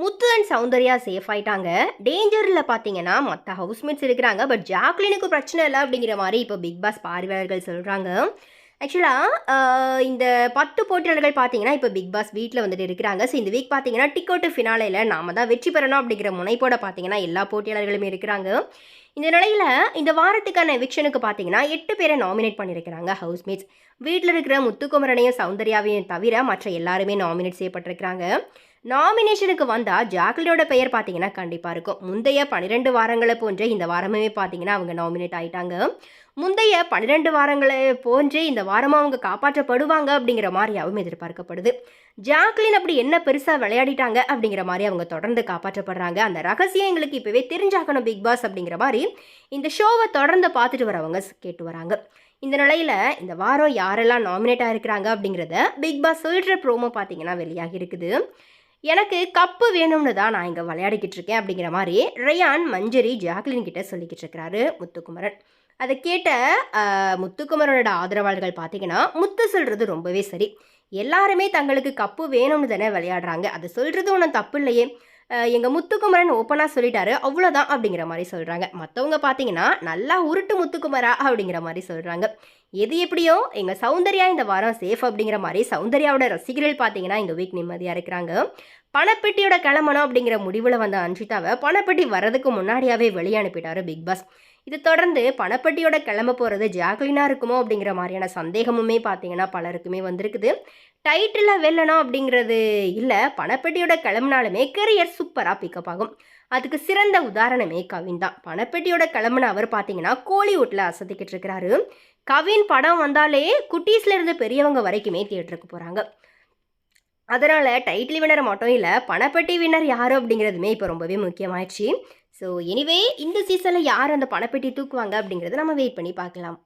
Muthu and Soundarya safe ஆயிட்டாங்க. டேஞ்சரில் பார்த்தீங்கன்னா மற்ற ஹவுஸ்மேட்ஸ் இருக்கிறாங்க. பட் ஜாக்லினுக்கு பிரச்சனை இல்லை அப்படிங்கிற மாதிரி இப்போ பிக் பாஸ் பார்வையாளர்கள் சொல்கிறாங்க ஆக்சுவலாக இந்த பத்து போட்டியாளர்கள் பார்த்தீங்கன்னா இப்போ பிக் பாஸ் வீட்டில் வந்துட்டு இருக்கிறாங்க. ஸோ இந்த வீக் பார்த்தீங்கன்னா டிக்கோட்டு ஃபினாலையில் நாம தான் வெற்றி பெறணும் அப்படிங்கிற முனைப்போட பார்த்தீங்கன்னா எல்லா போட்டியாளர்களுமே இருக்கிறாங்க. இந்த நிலையில் இந்த வாரத்துக்கான எவிக்ஷனுக்கு பார்த்தீங்கன்னா எட்டு பேரை நாமினேட் பண்ணியிருக்கிறாங்க ஹவுஸ்மேட்ஸ் வீட்டில் இருக்கிற முத்துக்குமரனையும் சௌந்தர்யாவையும் தவிர மற்ற எல்லாருமே நாமினேட் செய்யப்பட்டிருக்கிறாங்க. நாமினேஷனுக்கு வந்தால் ஜாக்லியோட பெயர் பார்த்தீங்கன்னா கண்டிப்பாக இருக்கும். முந்தைய பன்னிரெண்டு வாரங்களை போன்ற இந்த வாரமே பார்த்தீங்கன்னா அவங்க நாமினேட் ஆகிட்டாங்க முந்தைய பன்னிரெண்டு வாரங்களை போன்றே இந்த வாரமும் அவங்க காப்பாற்றப்படுவாங்க அப்படிங்கிற மாதிரியாகவும் எதிர்பார்க்கப்படுது. ஜாக்லின் அப்படி என்ன பெருசாக விளையாடிட்டாங்க அப்படிங்கிற மாதிரி அவங்க தொடர்ந்து காப்பாற்றப்படுறாங்க. அந்த ரகசியம் எங்களுக்கு இப்போவே தெரிஞ்சாக்கணும் பிக் பாஸ் அப்படிங்கிற மாதிரி இந்த ஷோவை தொடர்ந்து பார்த்துட்டு வரவங்க கேட்டு வராங்க. இந்த நிலையில் இந்த வாரம் யாரெல்லாம் நாமினேட் ஆகிருக்கிறாங்க அப்படிங்கிறத பிக் பாஸ் சொல்கிற ப்ரோமோ பார்த்தீங்கன்னா வெளியாகி இருக்குது. எனக்கு கப்பு வேணும்னு தான் நான் இங்கே விளையாடிக்கிட்டு இருக்கேன் அப்படிங்கிற மாதிரி ரயான் மஞ்சரி ஜாக்லின் கிட்ட சொல்லிக்கிட்டு இருக்கிறாரு முத்துக்குமரன். அதை கேட்ட முத்துக்குமரனோட ஆதரவாளர்கள் பார்த்தீங்கன்னா முத்து சொல்கிறது ரொம்பவே சரி. எல்லாருமே தங்களுக்கு கப்பு வேணும்னு தானே விளையாடுறாங்க. அதை சொல்கிறது ஒன்றும் தப்பு இல்லையே. எங்கள் முத்துக்குமரன் ஓப்பனாக சொல்லிட்டாரு அவ்வளோதான் அப்படிங்கிற மாதிரி சொல்கிறாங்க மற்றவங்க பார்த்தீங்கன்னா நல்லா உருட்டு முத்துக்குமரா அப்படிங்கிற மாதிரி சொல்கிறாங்க எது எப்படியோ எங்கள் சௌந்தர்யா இந்த வாரம் சேஃப் அப்படிங்கிற மாதிரி சௌந்தர்யாவோட ரசிகர்கள் பார்த்தீங்கன்னா இந்த வீக் நிம்மதியாக இருக்கிறாங்க. பணப்பெட்டியோட கிளம்பணும் அப்படிங்கிற முடிவில் வந்த அன்ஷிதாவை பணப்பெட்டி வர்றதுக்கு முன்னாடியாவே வெளியே அனுப்பிட்டாரு பிக் பாஸ். இது தொடர்ந்து பணப்பெட்டியோட கிளம்ப போகிறது ஜாக்லினாக இருக்குமோ அப்படிங்கிற மாதிரியான சந்தேகமுமே பார்த்தீங்கன்னா பலருக்குமே வந்திருக்குது. டைட்டில் வெல்லணும் அப்படிங்கிறது இல்லை பணப்பெட்டியோட கிளம்புனாலுமே கெரியர் சூப்பராக பிக்கப் ஆகும். அதுக்கு சிறந்த உதாரணமே கவின் தான். பணப்பெட்டியோட கிளம்புன அவர் பார்த்தீங்கன்னா கோலிவுட்டில் அசத்திக்கிட்டு இருக்கிறாரு. கவின் படம் வந்தாலே குட்டீஸ்லேருந்து பெரியவங்க வரைக்குமே தியேட்டருக்கு போகிறாங்க அதனால் டைட்டில் வினர் மட்டும் இல்லை பணப்பெட்டி வினர் யார் அப்படிங்கிறதுமே இப்போ ரொம்பவே முக்கியமாயிடுச்சு. ஸோ எனிவே இந்த சீசனில் யார் அந்த பணப்பெட்டி தூக்குவாங்க அப்படிங்கிறத நம்ம வெயிட் பண்ணி பார்க்கலாம்.